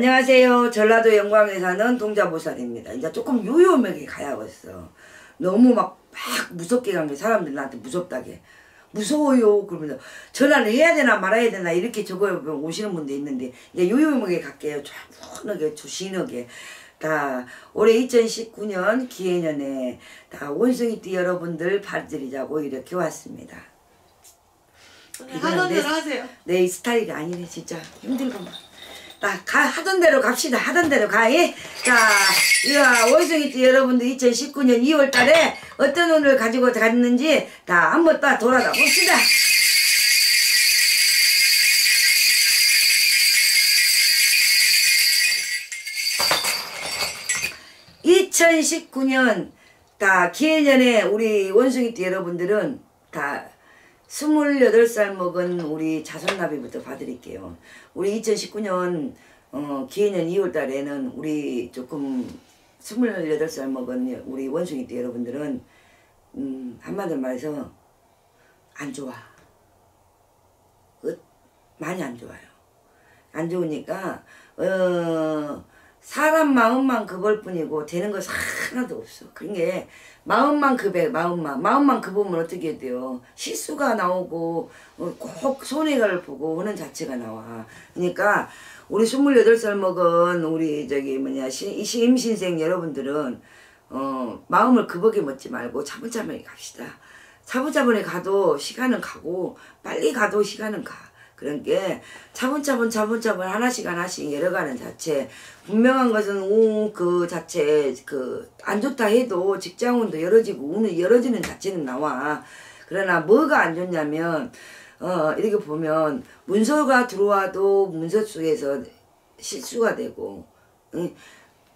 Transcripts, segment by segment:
안녕하세요. 전라도 영광에 사는 동자보살입니다. 이제 조금 요요하게 가야겠어. 너무 막, 막 무섭게 간 게 사람들 나한테 무섭다게. 무서워요. 그러면서 전화를 해야 되나 말아야 되나 이렇게 적어 오시는 분도 있는데 이제 요요하게 갈게요. 차분하게 조신하게. 다 올해 2019년 기해년에 다 원숭이띠 여러분들 발드리자고 이렇게 왔습니다. 대로 하세요. 내 스타일이 아니네 진짜 힘들구만. 나 가, 하던 대로 갑시다. 하던 대로 가. 예? 자, 이거 원숭이띠 여러분들 2019년 2월 달에 어떤 운을 가지고 갔는지 다 한번 딱 돌아다 봅시다. 2019년 다 기해년에 우리 원숭이띠 여러분들은 다 28살 먹은 우리 자손나비부터 봐드릴게요. 우리 2019년 어, 기해년 2월 달에는 우리 조금 28살 먹은 우리 원숭이띠 여러분들은 음, 한마디로 말해서 안 좋아. 어, 많이 안 좋아요. 안 좋으니까 어 사람 마음만 그걸 뿐이고 되는 것이 하나도 없어. 그런 게 마음만 급해 마음만 마음만 급으면 어떻게 돼요? 실수가 나오고 어, 꼭 손해를 보고 하는 자체가 나와. 그러니까 우리 28살 먹은 우리 저기 뭐냐 시, 임신생 여러분들은 어 마음을 급하게 먹지 말고 차분차분히 갑시다. 차분차분히 가도 시간은 가고 빨리 가도 시간은 가. 그런 게 차분차분 차분차분 하나씩 하나씩 열어가는 자체 분명한 것은 운그 자체 그 안 좋다 해도 직장운도 열어지고 운이 열어지는 자체는 나와 그러나 뭐가 안 좋냐면 어 이렇게 보면 문서가 들어와도 문서 속에서 실수가 되고 응?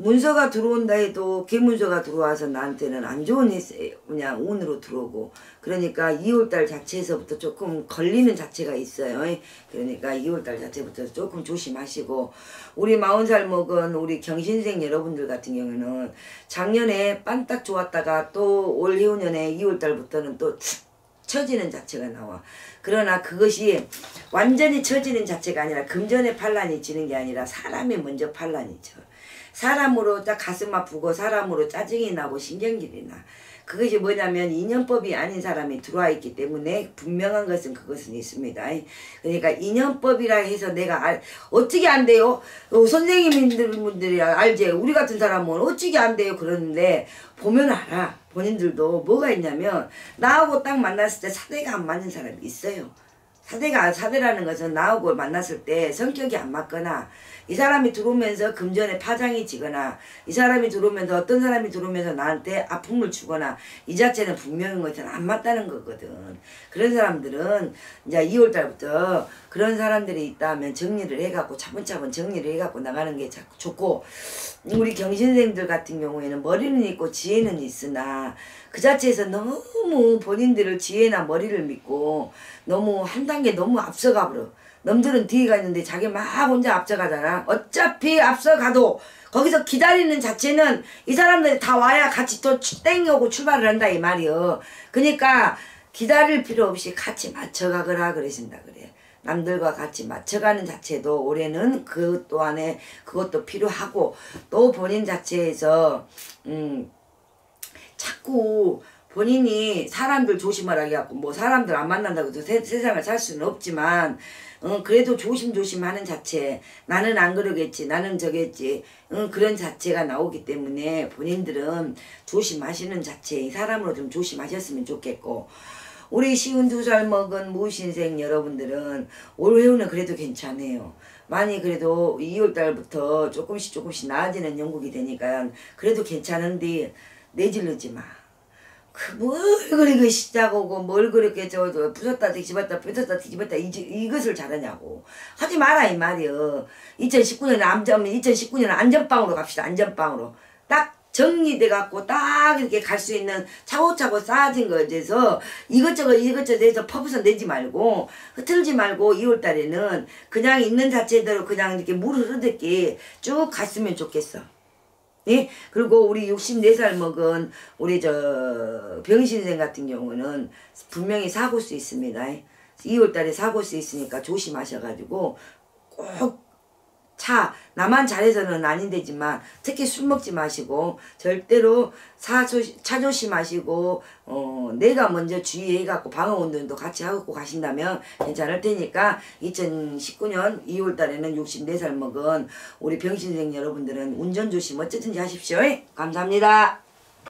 문서가 들어온다 해도 개문서가 들어와서 나한테는 안 좋은 그냥 운으로 들어오고 그러니까 2월달 자체에서부터 조금 걸리는 자체가 있어요. 그러니까 2월달 자체부터 조금 조심하시고 우리 40살 먹은 우리 경신생 여러분들 같은 경우는 작년에 빤딱 좋았다가 또 올 해운년에 2월달부터는 또 처지는 자체가 나와. 그러나 그것이 완전히 처지는 자체가 아니라 금전의 반란이 지는 게 아니라 사람이 먼저 반란이 죠 사람으로 딱 가슴 아프고 사람으로 짜증이 나고 신경질이 나. 그것이 뭐냐면 인연법이 아닌 사람이 들어와 있기 때문에 분명한 것은 그것은 있습니다. 그러니까 인연법이라 해서 내가 알, 어떻게 안 돼요? 어, 선생님들이 알지? 우리 같은 사람은 어떻게 안 돼요? 그러는데 보면 알아. 본인들도 뭐가 있냐면 나하고 딱 만났을 때 사대가 안 맞는 사람이 있어요. 사대가 사대라는 것은 나하고 만났을 때 성격이 안 맞거나 이 사람이 들어오면서 금전에 파장이 지거나 이 사람이 들어오면서 어떤 사람이 들어오면서 나한테 아픔을 주거나 이 자체는 분명한 것은 안 맞다는 거거든. 그런 사람들은 이제 2월 달부터 그런 사람들이 있다면 정리를 해갖고 차분차분 정리를 해갖고 나가는 게 좋고 우리 경신생들 같은 경우에는 머리는 있고 지혜는 있으나 그 자체에서 너무 본인들을 지혜나 머리를 믿고 너무 한단 계 너무 앞서가 버려. 남들은 뒤에 가 있는데 자기 막 혼자 앞서가잖아. 어차피 앞서가도 거기서 기다리는 자체는 이 사람들이 다 와야 같이 또 땡겨오고 출발을 한다 이 말이요. 그러니까 기다릴 필요 없이 같이 맞춰가거라 그러신다 그래. 남들과 같이 맞춰가는 자체도 올해는 그 또한에 그것도 필요하고 또 본인 자체에서 음 자꾸 본인이 사람들 조심하라 해갖고 뭐 사람들 안 만난다고 세, 세상을 살 수는 없지만 어, 그래도 조심조심 하는 자체 나는 안 그러겠지 나는 저겠지 어, 그런 자체가 나오기 때문에 본인들은 조심하시는 자체 사람으로 좀 조심하셨으면 좋겠고 우리 쉬운 두 살 먹은 무신생 여러분들은 올 회우는 그래도 괜찮아요. 많이 그래도 2월달부터 조금씩 조금씩 나아지는 영국이 되니까 그래도 괜찮은데 내질르지 마. 뭘 그리 그 시작하고 뭘 그렇게 저, 저 부쉈다 뒤집었다 부쉈다 뒤집었다 이, 이것을 잘하냐고. 하지 마라 이 말이여. 2019년에 안전 2019년 안전빵으로 갑시다 안전빵으로. 딱 정리돼 갖고 딱 이렇게 갈 수 있는 차고차고 쌓아진 거에서 이것저것 이것저것 해서 퍼부서 내지 말고 흐틀지 말고 2월 달에는 그냥 있는 자체대로 그냥 이렇게 물 흐르듯이 쭉 갔으면 좋겠어. 예? 그리고 우리 64살 먹은 우리 저 병신생 같은 경우는 분명히 사고 수 있습니다. 2월달에 사고 수 있으니까 조심하셔가지고 꼭 차 나만 잘해서는 아닌데지만 특히 술 먹지 마시고 절대로 사조, 차 조심하시고 어, 내가 먼저 주의해 갖고 방어 운동도 같이 하고 가신다면 괜찮을 테니까 2019년 2월 달에는 64살 먹은 우리 병신생 여러분들은 운전 조심 어쨌든지 하십시오. 감사합니다.